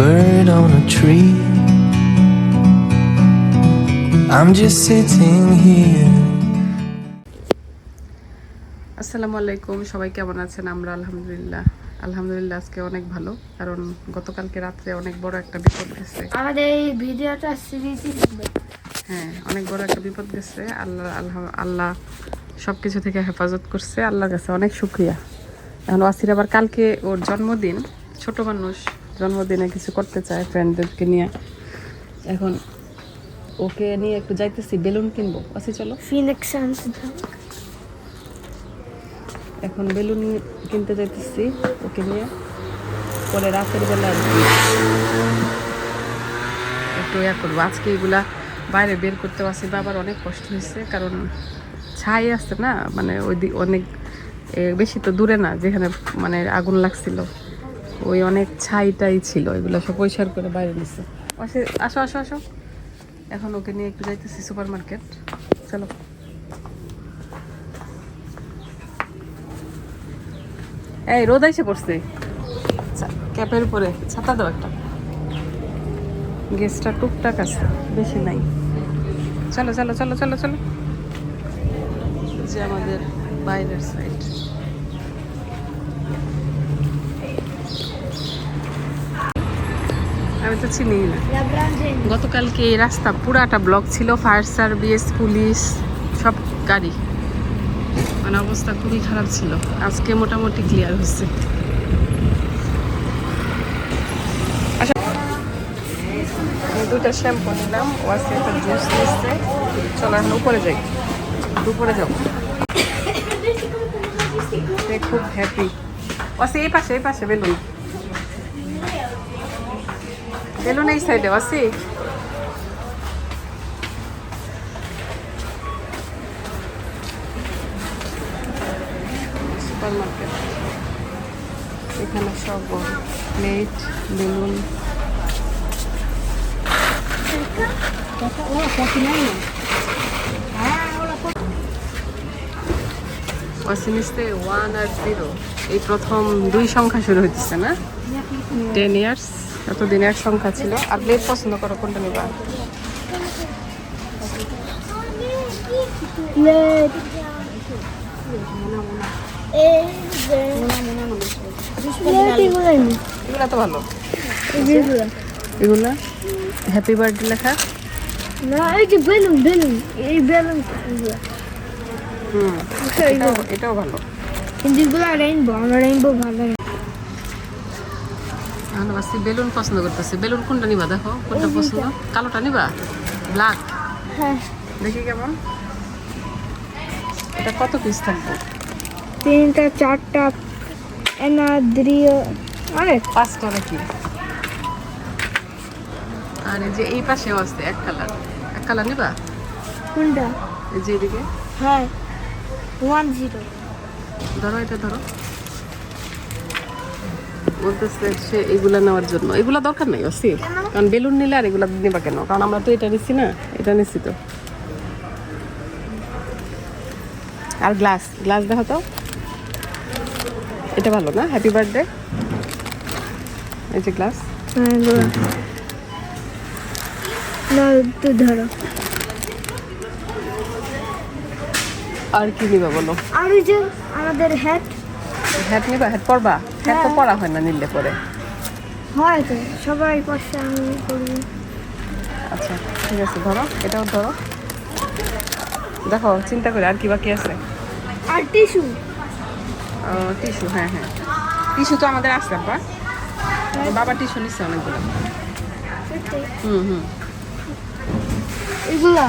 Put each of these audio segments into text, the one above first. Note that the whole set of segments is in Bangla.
it on a tree. I'm just sitting here. আসসালামু আলাইকুম সবাই কেমন আছেন? আমরা আলহামদুলিল্লাহ আলহামদুলিল্লাহ আজকে অনেক ভালো কারণ গতকালকে রাত্রে অনেক বড় একটা বিপদ গেছে। আমাদের এই ভিডিওটা থাকবে হ্যাঁ অনেক বড় একটা বিপদ গেছে। আল্লাহ আল্লাহ আল্লাহ সব কিছু থেকে হেফাজত করছে। আল্লাহর কাছে অনেক শুক্রিয়া। এখন ওয়াসির আবার কালকে ওর জন্মদিন। ছোট মানুষ। জন্মদিনে কিছু করতে চায় ফ্রেন্ডদেরকে নিয়ে। এখন ওকে নিয়ে একটু যাইতেছি বেলুন কিনবো। ওয়াসি চলো। ফিনিক্স এখন বেলুন কিনতে যাইতেছি ওকে নিয়ে। পরে রাতের বেলা একটু ইয়া করব। আজকে এগুলা বাইরে বের করতে পারছি বাবার অনেক কষ্ট হয়েছে কারণ ছাই আসছে না মানে ওই অনেক বেশি তো দূরে না যেখানে মানে আগুন লাগছিল। ওই অনেক ছাইটাই ছিল, এগুলো সব পরিষ্কার করে বাইরে নিচ্ছে আসে- আসো আসো এখন ওকে নিয়ে একটু যাইতেছি সুপার মার্কেট চলো। এই, রোদ এসে পড়ছে। ক্যাপের উপরে ছাতা দাও একটা। গ্যাসটা টুকটাক আছে, বেশি নাই। চলো চলো চলো চলো চলো। যে আমাদের বাইরের সাইড আমি তো চিনি না। গতকালকে এই রাস্তা পুরাটা ব্লক ছিল ফায়ার সার্ভিস পুলিশ সব গাড়ি। মানে অবস্থা খুবই খারাপ ছিল। আজকে মোটামুটি ক্লিয়ার হয়েছে। আচ্ছা দুটো শ্যাম্পু নিলাম ওয়াসি একটা জুস নিচ্ছে চলো এখন উপরে যাই। উপরে যাও সে খুব হ্যাপি ওয়াসি, এই পাশে এই পাশে, বেলুন। বেলুন এই সাইডে ওয়াসি সুপার মার্কেট এখানে সব প্লেট বেলুন। ওয়াসিনিসতে ওয়ান আর জিরো এই প্রথম দুই সংখ্যা শুরু হচ্ছে না? টেন ইয়ার্স এতদিন এক সংখ্যা ছিল। আর প্লেট পছন্দ করো কোনটা নিবা? এগুলো তো ভালো। এগুলো। হ্যাপি বার্থডে লেখা? না এই যে বেলুন বেলুন। এই বেলুন হুম এটাও এটাও ভালো। কিন্তু এগুলো রেইনবো আমার রেইনবো ভালো লাগে বেলুন পছন্দ করতেছে। বেলুন কোনটা নিবা? দেখো কোনটা পছন্দ? কালোটা নিবা? ব্ল্যাক হ্যাঁ। দেখি কেমন। এটা কত পিস থাকবে? তিনটা চারটা এনা দ্রিয় অনেক। পাঁচটা নাকি? আর এই যে এই পাশেও আছে এক কালার। এক কালার নিবা? কোনটা? এই যে এদিকে। হ্যাঁ। One zero. ধরো এটা ধরো। বলতেছে সে এগুলা নেওয়ার জন্য। এগুলা দরকার নাই অসি কারণ বেলুন নিলে আর এগুলা নিবা কেন? কারণ আমরা তো এটা নিচ্ছি না এটা নিচ্ছি তো। আর গ্লাস গ্লাস দেখো তো। এটা ভালো না? হ্যাপি বার্থডে এই যে গ্লাস। হ্যাঁ ধরো। আর কি নিবা বলো? আর ওই যে আমাদের হ্যাট হ্যাট নিবা? হ্যাট পরবা? হ্যাট তো হ্যাঁ। পরা হয় না নিলে পরে? হয় তো সবাই পাশে আমি করব আচ্ছা ঠিক আছে ধরো এটাও ধরো। দেখো চিন্তা করে আর কি বাকি আছে? আর টিস্যু। টিস্যু হ্যাঁ হ্যাঁ। টিস্যু তো আমাদের আছে আপা বাবা টিস্যু নিচ্ছে অনেকগুলো। হুম হুম। এগুলা?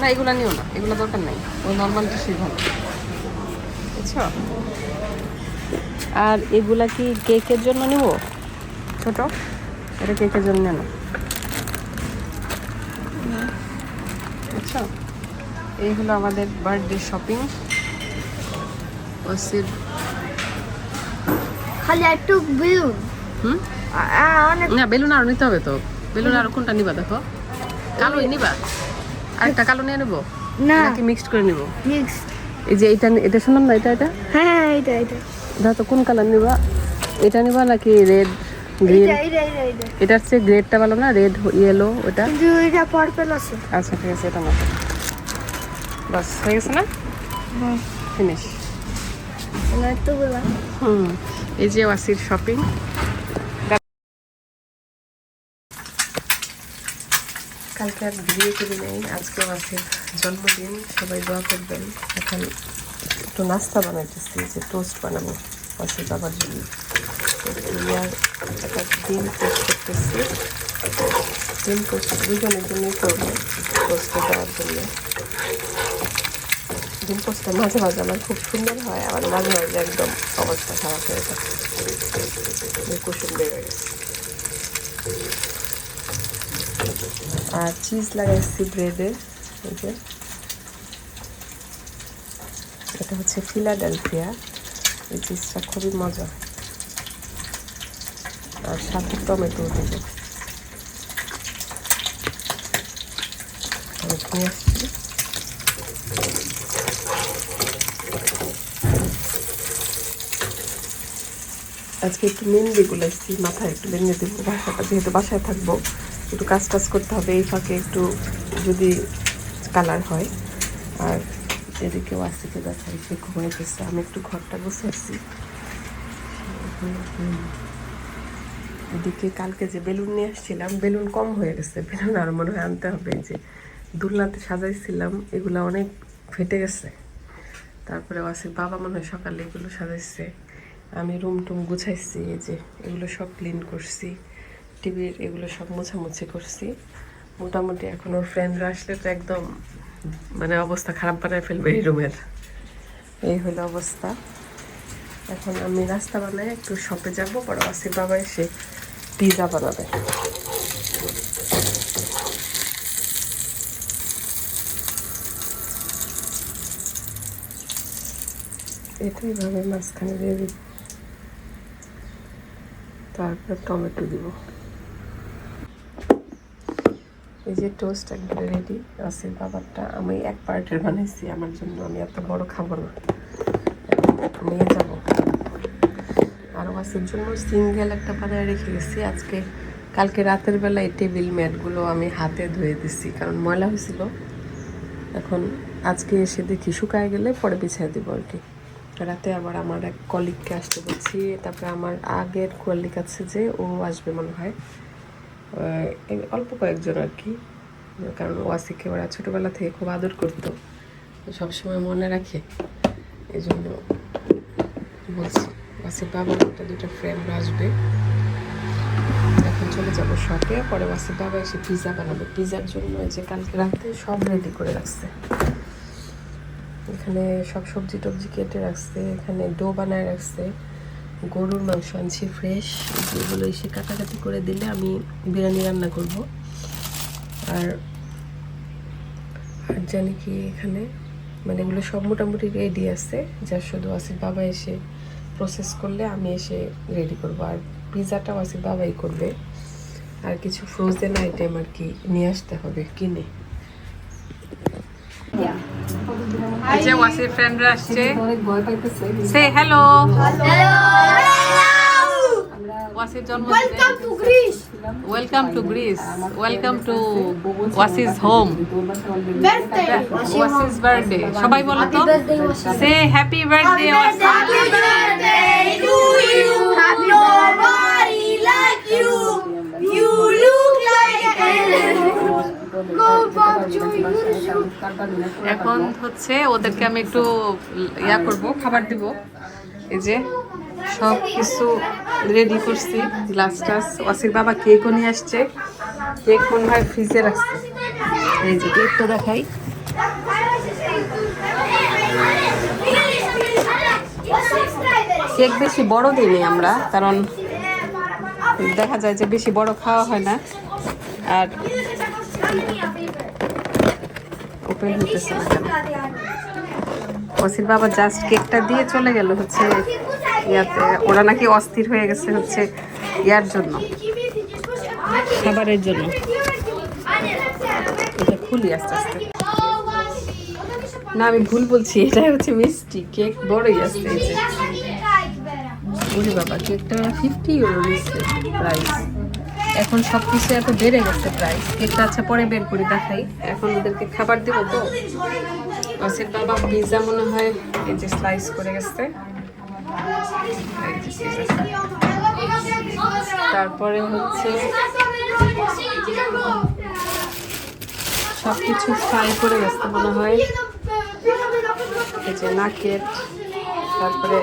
না এগুলো নিও না এগুলো দরকার নাই। ওই নর্মাল টিস্যুই ভালো। বুঝছ? আর এগুলা কি কেকের জন্য নিব? ছোট। এটা কেকের জন্য নেন বুঝছ এই হলো আমাদের বার্থডে শপিং। ওসির খালি একটু বেলুন। হুম? না বেলুন আরও নিতে হবে তো। বেলুন আরও কোনটা নিবা দেখো? কালোই নিবা। আরেকটা কালো নিয়ে নেব? না। নাকি মিক্সড করে নিবো? মিক্স এই যে এটা এটা শুনলাম না এটা এটা? হ্যাঁ হ্যাঁ এটা এটা তো কোন কালার নিবা? এটা নিবা নাকি রেড গ্রিন এটা এটার চেয়ে গ্রেডটা ভালো না? রেড ইয়েলো ওটা? এটা পার্পল আছে। আচ্ছা ঠিক আছে এটা মতো বাস হয়ে গেছে না? হ্যাঁ। ফিনিশ হুম এই যে ওয়াসির শপিং কালকে আর ভিডিও করি নেই আজকে ওয়াসির জন্মদিন সবাই দোয়া করবেন। এখন একটু নাস্তা বানাইতেছি যে টোস্ট বানাবো ওয়াসির বাবার জন্য। ইয়ার একটা ডিম টোস্ট করতেছি। ডিম টোস্ট দুজনের জন্যই করব টোস্টে দেওয়ার জন্য। ডিম পোস্টটা মাঝে মাঝে আমার খুব সুন্দর হয়, আবার মাঝে মাঝে একদম অবস্থা খারাপ হয়ে এই কুসুম বেড়ে গেছে। আর চিজ লাগাইছি ব্রেডে এই যে। এটা হচ্ছে ফিলাডেলফিয়া। এই চিজটা খুবই মজা। আর সাথে টমেটো দেবো। আজকে একটু মেহেন্দি গুলাইছি মাথায় একটু মেহেন্দি দেবো, বাসাটা যেহেতু বাসায় থাকব, একটু কাজ টাজ করতে হবে, এই ফাঁকে একটু যদি কালার হয়। আর এদিকে ওয়াসিকে দেখাই সে ঘুমাইতেছে আমি একটু ঘরটা বসেছি এদিকে কালকে যে বেলুন নিয়ে আসছিলাম, বেলুন কম হয়ে গেছে। বেলুন আর মনে হয় আনতে হবে। যে দুলনাতে সাজাইছিলাম, এগুলো অনেক ফেটে গেছে। তারপরে ওয়াসির বাবা মনে হয় সকালে এগুলো সাজাইছে। আমি রুম টুম গুছাইছি, এই যে এগুলো সব ক্লিন করছি। টিভির এগুলো সব মোছামুছি করছি। মোটামুটি এখন ওর ফ্রেন্ডরা আসলে তো একদম মানে অবস্থা খারাপ বানায় ফেলবে এই রুমের। এই হলো অবস্থা। এখন আমি রাস্তা বানাই একটু শপে যাব পরে ওয়াসির বাবা এসে পিৎজা বানাবে। এটাই ভাবে মাঝখানে দিয়ে দিব। তারপর টমেটো দিব। এই যে টোস্ট একবারে রেডি আছে বাবারটা আমি এক পার্টের বানাইছি, আমার জন্য আমি এত বড় খাব না নিয়ে যাব। আর ওয়াসের জন্য সিঙ্গেল একটা বানায় রেখে গেছি। আজকে, কালকে রাতের বেলা এই টেবিল ম্যাটগুলো আমি হাতে ধুয়ে দিছি, কারণ ময়লা হয়েছিল। এখন আজকে এসে দেখি শুকায় গেলে পরে বিছিয়ে দেবো আর কি। রাতে আবার আমার এক কলিগকে আসতে বলছি, তারপরে আমার আগের কলিগ আছে যে, ও আসবে মনে হয়। অল্প কয়েকজন আর কি। কারণ ওয়াসিকে ওরা ছোটোবেলা থেকে খুব আদর করতো। সবসময় মনে রাখে। এই জন্য বলছি ওয়াসির বাবার একটা দুটো ফ্রেন্ড আসবে। এখন চলে যাব শপে পরে ওয়াসিফ বাবা এসে পিজা বানাবে। পিৎজার জন্য যে কালকে রাতে সব রেডি করে রাখছে। এখানে সব সবজি টবজি কেটে রাখছে। এখানে ডো বানায় রাখছে। গরুর মাংস আনছি ফ্রেশ এগুলো এসে কাটাকাটি করে দিলে আমি বিরিয়ানি রান্না করব। আর আর জানি কি এখানে মানে এগুলো সব মোটামুটি রেডি আছে, যা শুধু আসিফ বাবা এসে প্রসেস করলে আমি এসে রেডি করব। আর পিৎজাটাও আসিফ বাবাই করবে। আর কিছু ফ্রোজেন আইটেম আর কি নিয়ে আসতে হবে, কিনে। এই যে ওয়াসির ফ্রেন্ডরা আসছে। সে হ্যালো ওয়াসির জন্মদিনে welcome to Greece welcome to Greece welcome to Wasi's home birthday Wasi's birthday সবাই বলো তো। সে হ্যাপি বার্থডে Happy এখন হচ্ছে ওদেরকে আমি একটু ইয়া করব, খাবার দিব। এই যে সব কিছু রেডি করছি গ্লাস টাস। ওয়াসির বাবা কেকও নিয়ে আসছে। কেক মনে হয় ফ্রিজে রাখছে। এই যে কেকটা দেখাই। কেক বেশি বড় দিইনি আমরা, কারণ দেখা যায় যে বেশি বড় খাওয়া হয় না। আর ওপেন হতেছে না কেন? ওসির বাবা জাস্ট কেকটা দিয়ে চলে গেল হচ্ছে ইয়াতে। ওরা নাকি অস্থির হয়ে গেছে হচ্ছে ইয়ার জন্য। খাবারের জন্য। এটা খুলি আস্তে আস্তে। না আমি ভুল বলছি এটা হচ্ছে মিষ্টি। কেক বড়ই আছে এই যে। ওরে বাবা কেকটা ফিফটি ইউরো প্রাইস এখন সব কিছু এত বেড়ে গেছে প্রাইস কেকটা আচ্ছা পরে বের করে, দেখাই। এখন ওদেরকে খাবার দেবো তো। অসির বাবা পিৎজা মনে হয় এই যে স্লাইস করে গেছে। তারপরে হচ্ছে সব কিছু ফ্রাই করে গেছে মনে হয়। এই যে নাকেট তারপরে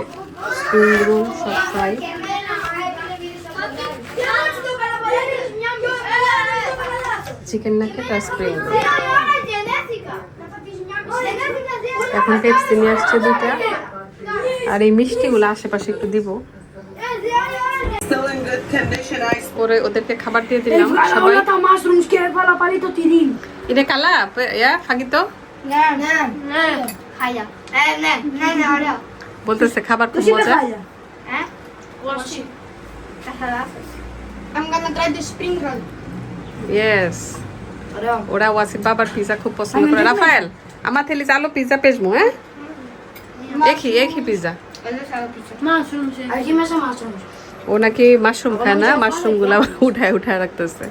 স্প্রিং সব ফ্রাই চিকেন নাকেট আর স্প্রিং এখন পেপসি নিয়ে আসছে দুটা আর এই মিষ্টিগুলো আশেপাশে একটু দিব। পরে ওদেরকে খাবার দিয়ে দিলাম। সবাই. এটা কালা? ইয়া ফাগিতো না না না খাইয়া। না না না না বলতেছে খাবার খুব মজা। হ্যাঁ? I'm gonna try the spring roll. Yes Olha. ওরা ওয়াসির বাবার পিজা খুব পছন্দ করে। রাফায়েল আমার থেলি চালো পিজা পেজমু হ্যাঁ? একই একই পিজা. ও নাকি মাশরুম খায় না? মাশরুমগুলা উঠায় উঠায় রাখতেছে।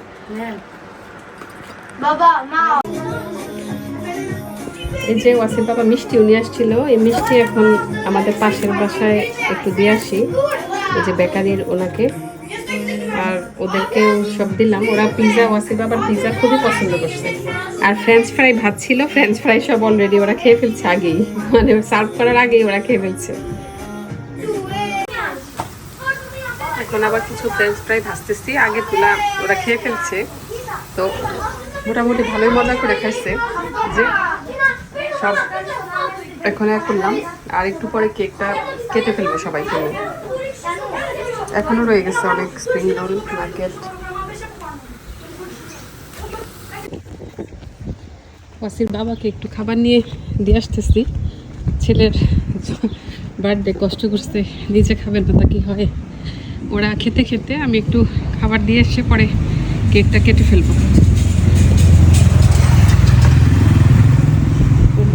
এই যে ওয়াসির বাবা মিষ্টিও নিয়ে আসছিল এই মিষ্টি এখন আমাদের পাশের বাসায় একটু দিয়ে আসি। এই যে বেকারির ওনাকে। আর ওদেরকে সব দিলাম। ওরা পিৎজা ওয়াসির বাবার পিৎজা খুবই পছন্দ করছে। আর ফ্রেঞ্চ ফ্রাই ভাত ছিল ফ্রেঞ্চ ফ্রাই সব অলরেডি ওরা খেয়ে ফেলছে আগেই। মানে সার্ভ করার আগেই ওরা খেয়ে ফেলছে। এখন আবার কিছু ফ্রেঞ্চ ফ্রাই ভাজতেছি। আগে তুলা ওরা খেয়ে ফেলছে। তো মোটামুটি ভালোই মজা করে খাইছে। যে সব এখন করলাম। আর একটু পরে কেকটা কেটে ফেলব সবাইকে নিয়ে। এখনও রয়ে গেছে অনেক স্প্রিং রোল নাগেট ওয়াসির বাবাকে একটু খাবার নিয়ে দিয়ে আসতেছি। ছেলের বার্থডে কষ্ট করতে নিজে খাবেন না তা কি হয়? ওরা খেতে খেতে আমি একটু খাবার দিয়ে এসে পরে কেকটা কেটে ফেলব।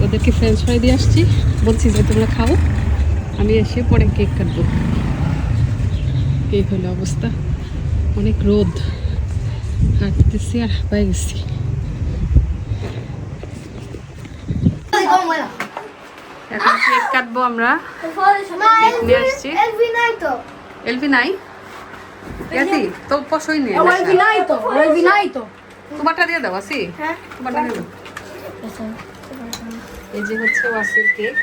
ওদেরকে ফ্রেঞ্চ ফ্রাই দিয়ে আসছি, বলছি যে তোমরা খাও, আমি এসে পরে কেক কাটবো। এই হলো অবস্থা। অনেক রোদ। হাঁটতেছি আর পাই গেছি। এখন কেক কাটবো আমরা। নিয়ে আসছি। এলভি নাই? তো এলভি নাই তো পশই নেই É o Elvinaito. O Elvinaito. তোমারটা দিয়ে দাও আসি? হ্যাঁ তোমারটা দিয়ে দাও। এই যে হচ্ছে ওয়াসির কেক.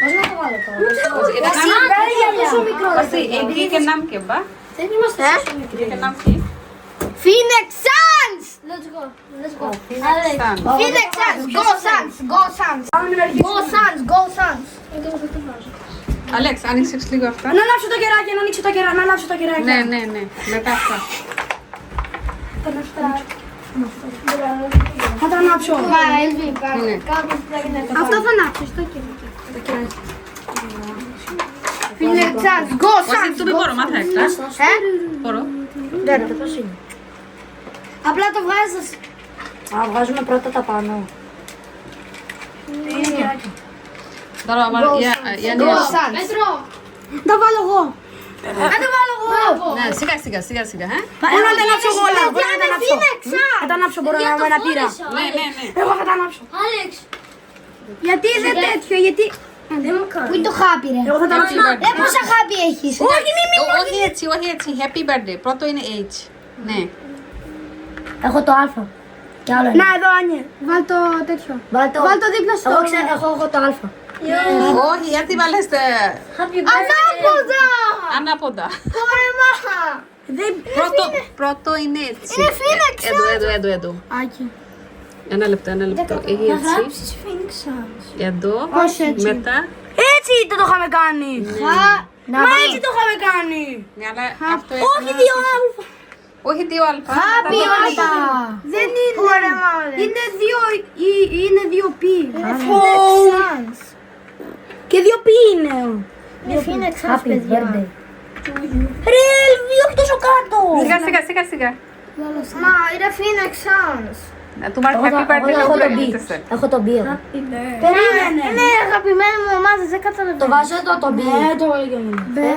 এটা Não, এই কেকের নাম কি Δεν είμαστε ε? τόσο μικροί. Phoenix Suns! Let's go. Let's go. Phoenix Suns. Go Suns. Go Suns. Go Suns. Go Suns. Αλέξ, άνοιξες λίγο αυτά. Να ανάψω το κεράκι, να ανοίξω το κεράκι, να ανάψω το κεράκι. Ναι, ναι, ναι. Μετά αυτά. Θα τα ανάψω. Ναι. Αυτό θα ανάψεις, το κεράκι. Let's just Σαν. Όχι, του μην μπορώ, μάθα έκτα. Ε, μπορώ. Δεν είναι. Απλά το βγάζεις. Α, βγάζουμε πρώτα τα πάνω. Είναι γεράκι. Τώρα, μάλλον, για, για είναι. Go, Σαν. Μέτρο. Τα βάλω εγώ. Αν το βάλω εγώ. Ναι, σιγά σιγά σιγά σιγά. Μπορώ να τα ανάψω εγώ όλα. Μπορώ να τα ανάψω. Θα τα ανάψω, μπορώ να με ένα πήρα. Ναι, ναι, ναι. Εγώ θα তুই তো খাবি রে Είναι পোষা খাবি এখিস ওহি নি οχι, ওহি আছি ওহি আছি হ্যাপি বার্থডে প্রতইন এইচ নে έχω το α. Κι άλλο. Να, εδώ Άνια. Βάλ το τέτοιο. Βάλ το, Βάλ το δίπλα στο... Εγώ έχω, το α. Όχι, γιατί βάλεστε... Ανάποδα! Ανάποδα. Ωραία, Πρώτο, είναι έτσι. Είναι φύλαξη. Ε, εδώ, εδώ, εδώ, εδώ ένα λεπτό ένα λεπτό. έχει έτσι Phoenix Suns. Εδώ. Πώς έτσι; μετά. Έτσι το το είχαμε κάνει. Να Μα έτσι το είχαμε κάνει. ναι αλλά αυτό Όχι δύο α. όχι δύο αλφα Χάπι όχι Δεν είναι. Είναι δύο ή- Είναι δύο πι. Phoenix Suns. Και δύο πι είναι. Είναι Phoenix Suns παιδιά. Ρε, Ελβί, όχι τόσο κάτω. σιγά σιγά σιγά σιγά. Μα είναι Phoenix Suns তোমার হ্যাপি বার্থডে তো বিয়ে এখন το বিয়ে ne happi meni mu ma se katana to vaše to to bi ne to je be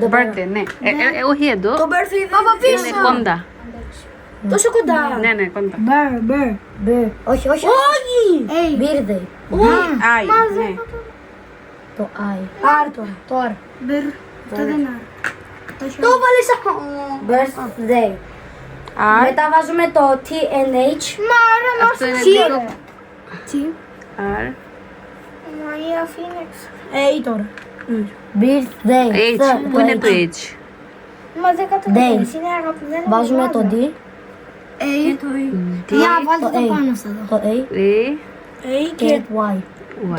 το birthday, ναι. Ε, ναι. ε, όχι εδώ. Το birthday Πάπα πίσω. Είναι κοντά. Τόσο κοντά. Ναι, ναι, ναι κοντά. Μπερ, μπερ. Μπερ. Όχι, όχι. Όχι. Μπίρδε. Άι, ναι. Το άι. Άρ τώρα. Μπερ. Το δεν άρ. Το βάλεις Birthday. R. Μετά βάζουμε το TNH. Μα Αυτό είναι δικό T. R. Μαρία Φίνεξ. Ε, ή τώρα. Birthday. H. Πού είναι το H. Μα δεν καταλαβαίνεις, είναι αγαπημένο. Βάζουμε το D. Ε, A. Το A. Για, βάλτε το πάνω. Το A. A. A και Y.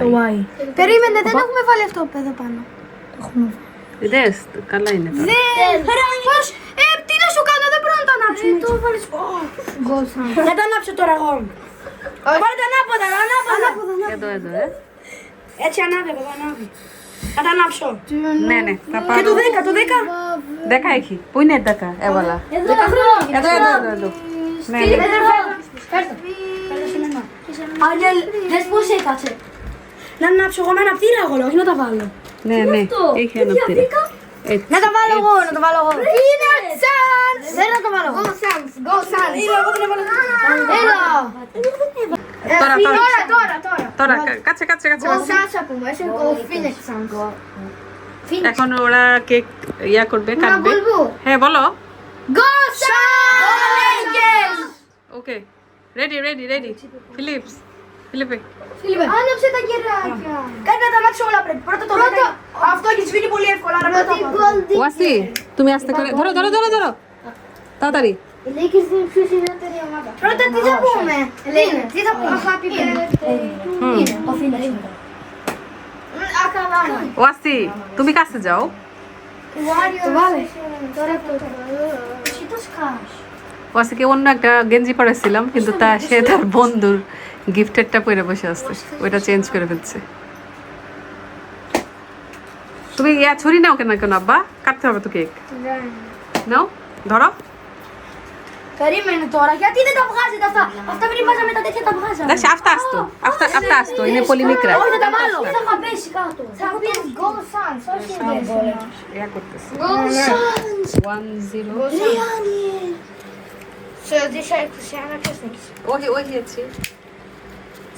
Το Y. Περίμενε, δεν έχουμε βάλει αυτό εδώ πάνω. Το έχουμε βάλει. Δες, καλά είναι τώρα δεν μπορώ να το ανάψουμε. Το βάλεις. Να το ανάψω τώρα εγώ. Πάρε το ανάποδα, ανάποδα. Εδώ, εδώ, ε. Έτσι ανάβει, εγώ ανάβει. Να το ανάψω. Ναι, ναι, θα Και το πάρω. 10, το 10. Δέκα έχει. Πού είναι δέκα, έβαλα. Εδώ, Εδώ, εδώ, εδώ, εδώ. Ναι, ναι. Άγγελ, δες πώς έκατσε. Να ανάψω εγώ με αναπτήρα εγώ, όχι να τα βάλω. Ναι, ναι, έχει αναπτήρα. Έτσι. Na dawalo go, na dawalo go. Peanut Sans! Pero na dawalo. Go Sans, go Sans. Ilo, go na dawalo. Ilo. Tora, tora, tora, tora. Tora, কাছে কাছে কাছে কাছে। সাসা পুমা, এসে গো Phoenix Sans go. এখন ওরা কেক ইয়া করবে কাটবে হ্যাঁ বলো গো সাস okay ready ready ready Philips Филиппе. Филиппе. Она все таки рака. Когда там отшёла пред. Просто то. А в токи свини более в колара мата. Васли, তুমি আস্তে করে ধরো ধরো ধরো ধরো তাড়াতাড়ি লেকিন সিম সুশি না তরি আমাটা প্রতা তি যাব মে লেন তি যাব হ্যাপি বার্থডে হুম কফি নাই ওয়াসি তুমি কাছে যাও ওয়াসিকে অন্য একটা গেঞ্জি পরেছিলাম কিন্তু তা সে তার বন্ধুর গিফটেরটা পরে বসে আসছে ওইটা চেঞ্জ করে ফেলছে তুমি ইয়া ছুরি নাও কেন কেন আব্বা কাটতে হবে তো কেক নাও ধরো करी मैंने तोरा क्या तीन दबा से दफा अब तो मेरी मजा में तो देखे दबा जा दश आफ्ता आस्तो आफ्ता आफ्ता आस्तो इने पोलिमिक रा ओ दबा लो सब बेश का तो सब बेश गो सान सो शी बेश या करते गो सान 1 0 रियानी सो दिशा एक खुशियां ना किसने किसी ओही ओही अच्छी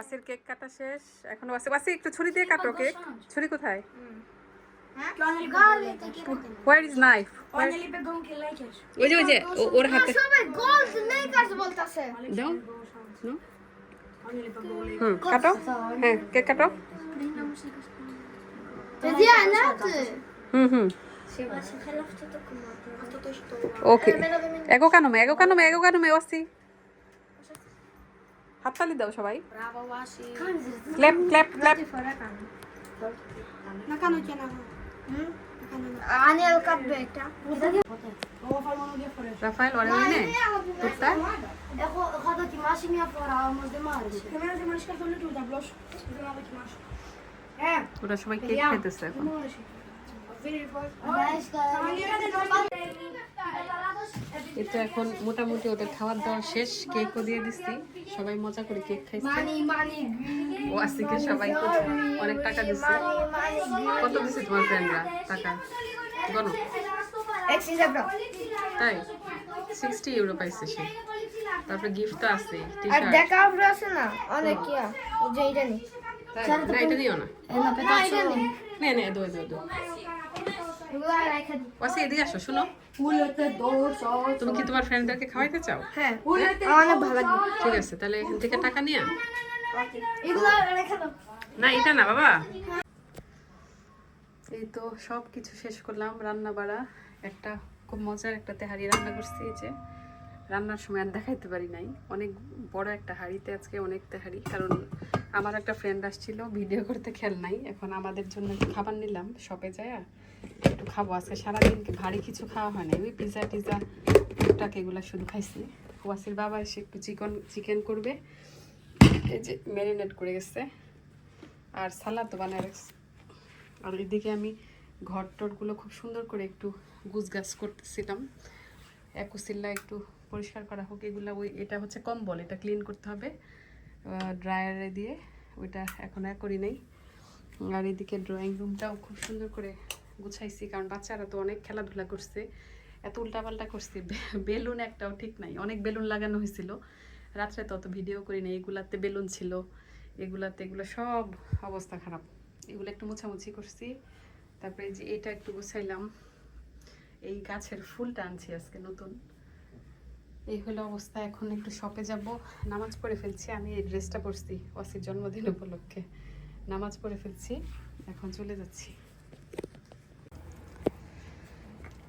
ওয়াসির কেক কাটা শেষ? এখন ওয়াসি ওয়াসি একটু ছুরি দিয়ে কাটো কেক। ছুরি কোথায়? হোয়ার ইজ ওই যে ওর হাতে হুম কাটো। হ্যাঁ কেক কাটো। হুম হুম। ওকে। এগো কানো মে এগো কানো মে এগো কানো মে ওয়াসি। হাততালি দাও সবাই। Clap clap clap. হ্যাঁ। ওরা সবাই কেক খেতেছে এখন। এতো এখন মোটামুটি ওদের খাবার দাওয়া শেষ। কেকও দিয়ে দিচ্ছি। সবাই মজা করে কেক খাইছে। ও আজকে সবাই অনেক টাকা দিচ্ছে কত দিচ্ছে তোমার ফ্রেন্ডরা টাকা? গণো তাই? সিক্সটি ইউরো পাইছে সে। তারপর গিফট তো আছে আর দেখা আমরা আছে না? অনেক ইয়া যে এটা নেই না এটা দিও না। না এটা নেই নে নে দো দো দো। ওয়াসি এদিকে আসো শুনো। তুমি কি তোমার ফ্রেন্ডদেরকে খাওয়াইতে চাও? হ্যাঁ অনেক ভালো ঠিক আছে তাহলে এখান থেকে টাকা নিয়ে না এটা না বাবা। এই তো সব কিছু শেষ করলাম রান্না বাড়া একটা খুব মজার একটা তেহারি রান্না করছি এই যে। রান্নার সময় আর দেখাইতে পারি নাই। অনেক বড় একটা হাঁড়িতে আজকে অনেক তেহারি কারণ আমার একটা ফ্রেন্ড আসছিল ভিডিও করতে খেয়াল নাই। এখন আমাদের জন্য একটু খাবার নিলাম শপে যায় একটু খাব। আজকে সারাদিন ভারী কিছু খাওয়া হয় না ওই পিৎজা টিজা, টুকটাক এগুলো শুধু খাইছি। ওয়াসির বাবা এসে একটু চিকেন চিকেন করবে। এই যে ম্যারিনেট করে গেছে। আর সালাদ বানায় রাখছি। আর এদিকে আমি ঘর টরগুলো খুব সুন্দর করে একটু গুছগাছ করতেছিলাম। একুসিল্লা একটু পরিষ্কার করা হোক, এগুলো ওই, এটা হচ্ছে কম্বল, এটা ক্লিন করতে হবে। ড্রায়ারে দিয়ে ওইটা এখন আর করি নাই। আর এদিকে ড্রয়িং রুমটাও খুব সুন্দর করে গুছাইছি, কারণ বাচ্চারা তো অনেক খেলাধুলা করছে। এত উল্টাপাল্টা করছে বেলুন একটাও ঠিক নাই। অনেক বেলুন লাগানো হয়েছিল। রাত্রে তো অত ভিডিও করি নাই। এগুলাতে বেলুন ছিল, এগুলাতে এগুলো সব অবস্থা খারাপ। এগুলো একটু মোছামুছি করছি। তারপরে যে এটা একটু গুছাইলাম। এই গাছের ফুলটা আনছি আজকে নতুন। এই হলো অবস্থা এখন একটু শপে যাব। নামাজ পড়ে ফেলছি আমি এই ড্রেসটা পরছি ওয়াসির জন্মদিন উপলক্ষে। নামাজ পড়ে ফেলছি এখন চলে যাচ্ছি।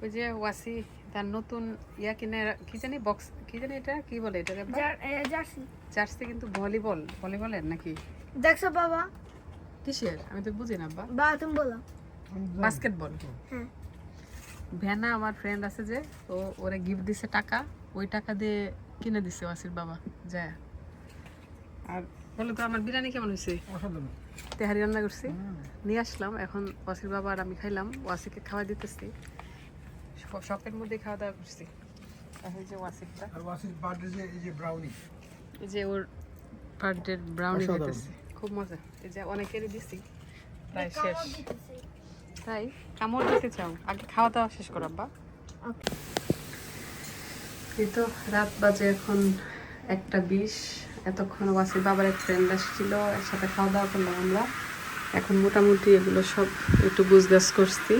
ওই যে ওয়াসি তার নতুন ইয়া কিনে কি জানি বক্স কি জানি এটা কি বলে এটা জার্সি। জার্সি কিন্তু ভলিবল ভলিবলের নাকি? দেখছ বাবা? কিসের? আমি তো বুঝি না বা বা তুমি বলো। বাস্কেটবল? হ্যাঁ। ভ্যানা আমার ফ্রেন্ড আছে যে ও ওরে গিফট দিছে টাকা। ওই টাকা দিয়ে কিনে দিছে ওয়াসির বাবা যায়। আর বলো তো আমার বিরিয়ানি কেমন হয়েছে? তেহারি রান্না করছি। নিয়ে আসলাম এখন ওয়াসির বাবা আর আমি খাইলাম ওয়াসিকে খাওয়া দিতেছি। শ- শপের মধ্যে খাওয়া দাওয়া করছি। আর এই যে ওয়াসিকটা। আর ওয়াসির বার্থডে যে এই যে ব্রাউনি এই যে ওর বার্থডে ব্রাউনি। খাইতেছি খুব মজা। এই যে অনেকেরই দিছি। প্রায় শেষ। তাই কামড় দিতে চাও আগে খাওয়া দাওয়া শেষ করো আব্বা। এই তো রাত বাজে এখন একটা বিশ। এতক্ষণ ওয়াসির বাবার এক ফ্রেন্ড আসছিল, একসাথে খাওয়া দাওয়া করলাম আমরা। এখন মোটামুটি এগুলো সব একটু গুছগাছ করছি।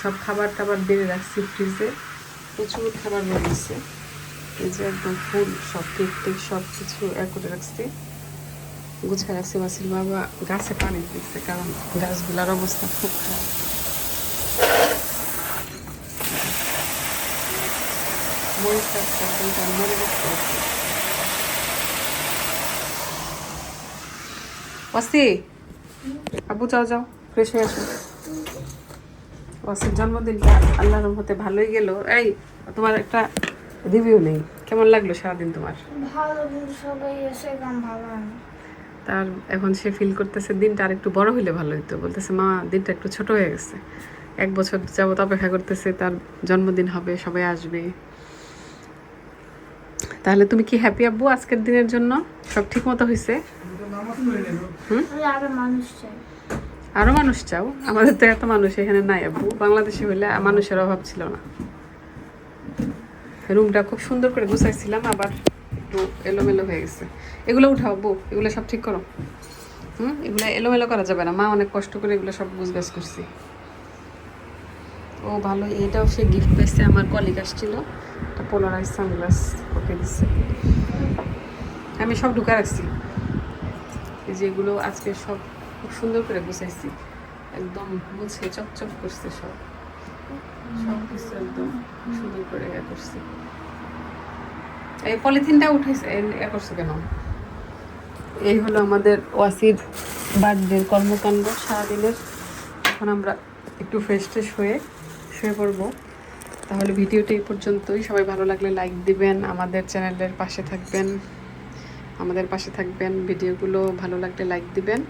সব খাবার টাবার বেড়ে রাখছি ফ্রিজে প্রচুর খাবার বেরিয়েছে। এই যে একদম ফুল, সব কেক টেক সব কিছু এক করে রাখছি। গুছিয়ে রাখছি ওয়াসির বাবা। গাছে পানি দিচ্ছে কারণ গাছগুলার অবস্থা খুব খারাপ। মরিচ গাছ একদম তার মরে গেছে ওয়াসি আবু যাও যাও ফ্রেশ হয়ে আসো। ওয়াসির জন্মদিনটা আল্লাহর রহমতে ভালোই গেল। এই তোমার একটা রিভিউ নেই। কেমন লাগল সারাদিন তোমার? ভালো কিন্তু সবাই এসে ভালো। তার এখন সে ফিল করতেছে দিনটা আর একটু বড় হইলে ভালো হতো বলতেছে মা দিনটা একটু ছোট হয়ে গেছে। এক বছর যাবত অপেক্ষা করতেছে তার জন্মদিন হবে সবাই আসবে। তাহলে তুমি কি হ্যাপি আব্বু আজকের দিনের জন্য? সব ঠিক মতো হয়েছে আমি আরও মানুষ চাও? আমাদের তো এত মানুষ এখানে নাই আব্বু। বাংলাদেশে হইলে মানুষের অভাব ছিল না। রুমটা খুব সুন্দর করে গুছাইছিলাম আবার একটু এলোমেলো হয়ে গেছে। এগুলো উঠাও আব্বু এগুলো সব ঠিক করো। হুম? এগুলো এলোমেলো করা যাবে না। মা অনেক কষ্ট করে এগুলো সব গুছগাছ করছি। ও ভালো এটাও সে গিফট পেয়েছে আমার কলিগ আসছিল। একটা পোলারাইজ সানগ্লাস ওকে দিচ্ছে আমি সব ঢুকা রাখছি। যেগুলো আজকে সব খুব সুন্দর করে গুছাইছি। একদম মুছে চকচক করছে সব। সব কিছু একদম সুন্দর করে ইয়ে করছি। এই পলিথিনটা উঠেছে এ করছে কেন? এই হলো আমাদের ওয়াসির বার্থডের কর্মকাণ্ড। সারাদিনের। এখন আমরা একটু ফ্রেশ ট্রেশ হয়ে শুয়ে পড়ব। তাহলে ভিডিওটা এই পর্যন্তই। সবাই ভালো লাগলে লাইক দিবেন আমাদের চ্যানেলের পাশে থাকবেন। আমাদের পাশে থাকবেন ভিডিওগুলো ভালো লাগলে লাইক দিবেন।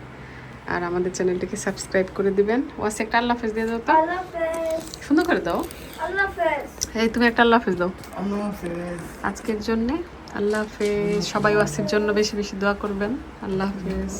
আর আমাদের চ্যানেলটিকে সাবস্ক্রাইব করে দিবেন। ওয়াসি একটা আল্লাহ হাফেজ দিয়ে দাও তো। আল্লাহ হাফেজ। সুন্দর করে দাও। আল্লাহ হাফেজ। এই তুমি একটা আল্লাহ হাফেজ দাও। আল্লাহ হাফেজ। আজকের জন্যে আল্লাহ হাফেজ। সবাই ওয়াসির জন্য বেশি বেশি দোয়া করবেন। আল্লাহ হাফেজ।